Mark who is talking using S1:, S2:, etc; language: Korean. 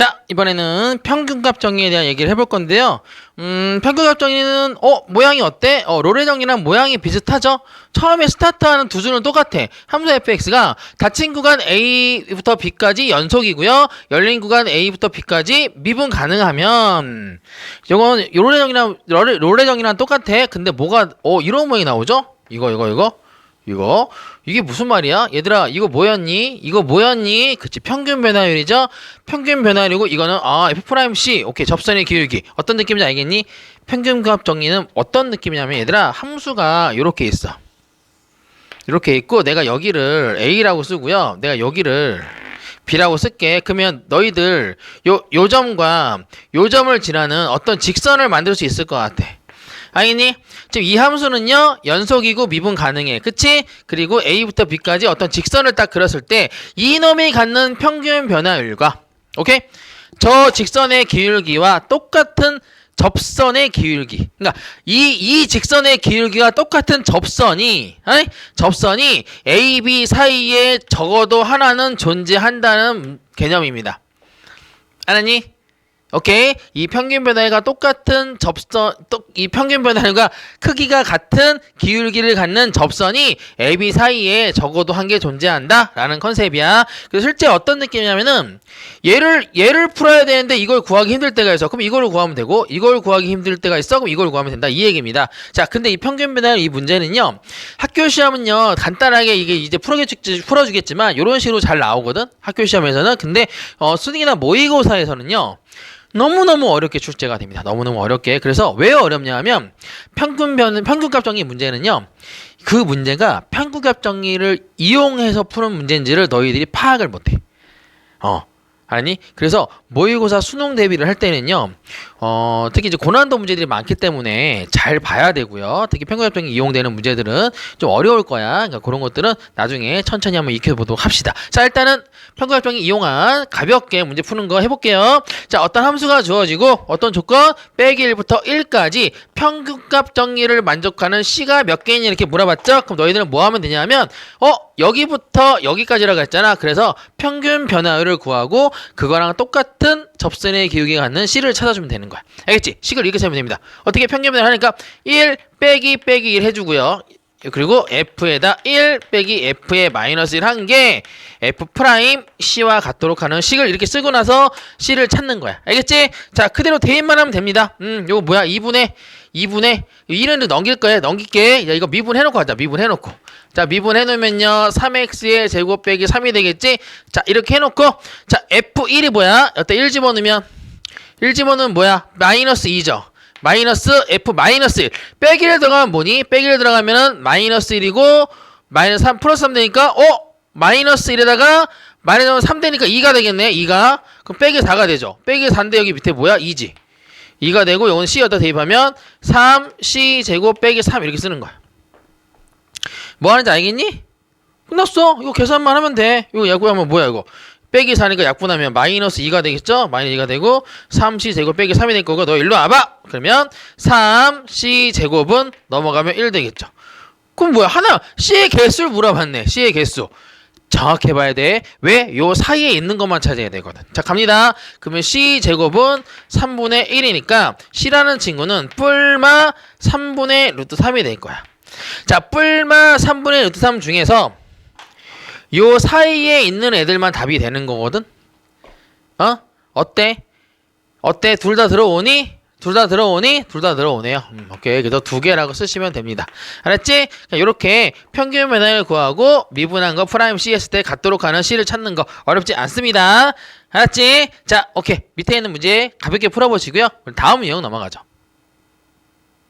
S1: 자, 이번에는 평균값 정의에 대한 얘기를 해볼 건데요. 음, 평균값 정의는, 어, 모양이 어때? 어, 롤의 정의랑 모양이 비슷하죠? 처음에 스타트하는 두 줄은 똑같아. 함수 fx가 닫힌 구간 a부터 b까지 연속이고요. 열린 구간 a부터 b까지 미분 가능하면, 요건 정의랑, 롤의, 롤의 정의랑 똑같아. 근데 뭐가, 어, 이런 모양이 나오죠? 이거, 이거, 이거. 이거 이게 무슨 말이야? 얘들아 이거 뭐였니? 이거 뭐였니? 그치 평균 변화율이죠? 평균 변화율이고 이거는 아 F'C 오케이 접선의 기울기 어떤 느낌인지 알겠니? 평균 값 정리는 어떤 느낌이냐면 얘들아 함수가 이렇게 있어 이렇게 있고 내가 여기를 A라고 쓰고요 내가 여기를 B라고 쓸게 그러면 너희들 요, 요 점과 요 점을 지나는 어떤 직선을 만들 수 있을 것 같아 알겠니? 지금 이 함수는요 연속이고 미분 가능해 그치? 그리고 A부터 B까지 어떤 직선을 딱 그렸을 때 이놈이 갖는 평균 변화율과 오케이? 저 직선의 기울기와 똑같은 접선의 기울기 그러니까 이, 이 직선의 기울기가 똑같은 접선이 아니? 접선이 A, B 사이에 적어도 하나는 존재한다는 개념입니다 알았니? 오케이 이 평균 변화율과 똑같은 접선 또이 평균 변화율과 크기가 같은 기울기를 갖는 접선이 AB 사이에 적어도 한 개 존재한다 라는 컨셉이야. 그래서 실제 어떤 느낌이냐면은 얘를 얘를 풀어야 되는데 이걸 구하기 힘들 때가 있어. 그럼 이걸 구하면 되고 이걸 구하기 힘들 때가 있어. 그럼 이걸 구하면 된다. 이 얘기입니다. 자, 근데 이 평균 변화율 이 문제는요. 학교 시험은요 간단하게 이게 이제 풀어주겠지 풀어주겠지만 이런 식으로 잘 나오거든. 학교 시험에서는 근데 어 수능이나 모의고사에서는요. 너무너무 어렵게 출제가 됩니다. 너무너무 어렵게. 그래서 왜 어렵냐 하면 평균 변, 평균값 정의 문제는요. 그 문제가 평균값 정의를 이용해서 푸는 문제인지를 너희들이 파악을 못 해. 어. 아니? 그래서 모의고사 수능 대비를 할 때는요. 어, 특히 이제 고난도 문제들이 많기 때문에 잘 봐야 되고요. 특히 정의 이용되는 문제들은 좀 어려울 거야. 그러니까 그런 것들은 나중에 천천히 한번 익혀보도록 합시다. 자, 일단은 정의 이용한 가볍게 문제 푸는 거 해볼게요. 자, 어떤 함수가 주어지고 어떤 조건 빼기 1부터 1까지 평균값 정의를 만족하는 C가 몇 개있니 이렇게 물어봤죠? 그럼 너희들은 뭐 하면 되냐면 어, 여기부터 여기까지라고 했잖아. 그래서 평균 변화율을 구하고 그거랑 똑같은 접선의 기울기가 갖는 C를 찾아주면 되는 거야. 알겠지? C를 이렇게 세면 됩니다. 어떻게 평균 변화를 하니까 1 빼기 빼기 1 해주고요. 그리고 F에다 1 빼기 F에 마이너스 1 한 게 F 프라임 C와 같도록 하는 식을 이렇게 쓰고 나서 C를 찾는 거야. 알겠지? 자, 그대로 대입만 하면 됩니다. 음, 요거 뭐야? 2분의 2분의 1은 넘길 거야. 넘길게. 야, 이거 미분해 놓고 하자. 미분해 놓고. 자, 미분해 놓으면요. 3x의 제곱 빼기 3이 되겠지? 자, 이렇게 해 놓고. 자, F1이 뭐야? 여기다 1 집어넣으면 1 집어넣으면 뭐야? 마이너스 2죠. 마이너스 F 마이너스 1. 빼기를 들어가면 뭐니? 빼기를 들어가면은 마이너스 1이고 마이너스 3 플러스 3 되니까 어? 마이너스 1에다가 마이너스 3 되니까 2가 되겠네. 2가. 그럼 빼기 4가 되죠. 빼기 4인데 여기 밑에 뭐야? 2지. 2가 되고 이건 C에다 대입하면 3C 제곱 빼기 3 이렇게 쓰는 거야. 뭐 하는지 알겠니? 끝났어. 이거 계산만 하면 돼. 이거 약분하면 뭐야 이거? 빼기 4니까 약분하면 마이너스 2가 되겠죠? 마이너스 2가 되고 3C 제곱 빼기 3이 될 거고 너 일로 와봐. 그러면 3C 제곱은 넘어가면 1 되겠죠. 그럼 뭐야? 하나 C의 개수를 물어봤네. C의 개수. 정확해 봐야 돼. 왜? 요 사이에 있는 것만 찾아야 되거든. 자, 갑니다. 그러면 C 제곱은 3분의 1이니까 C라는 친구는 뿔마 3분의 루트 3이 될 거야. 자, 뿔마 3분의 루트 3 중에서 요 사이에 있는 애들만 답이 되는 거거든. 어? 어때? 어때? 둘 다 들어오니? 둘 다 들어오니? 둘 다 들어오네요. 음, 오케이. 그래서 두 개라고 쓰시면 됩니다. 알았지? 이렇게 평균 변화를 구하고 미분한 거 프라임 C 했을 때 같도록 하는 C를 찾는 거 어렵지 않습니다. 알았지? 자, 오케이. 밑에 있는 문제 가볍게 풀어보시고요. 다음 유형 넘어가죠.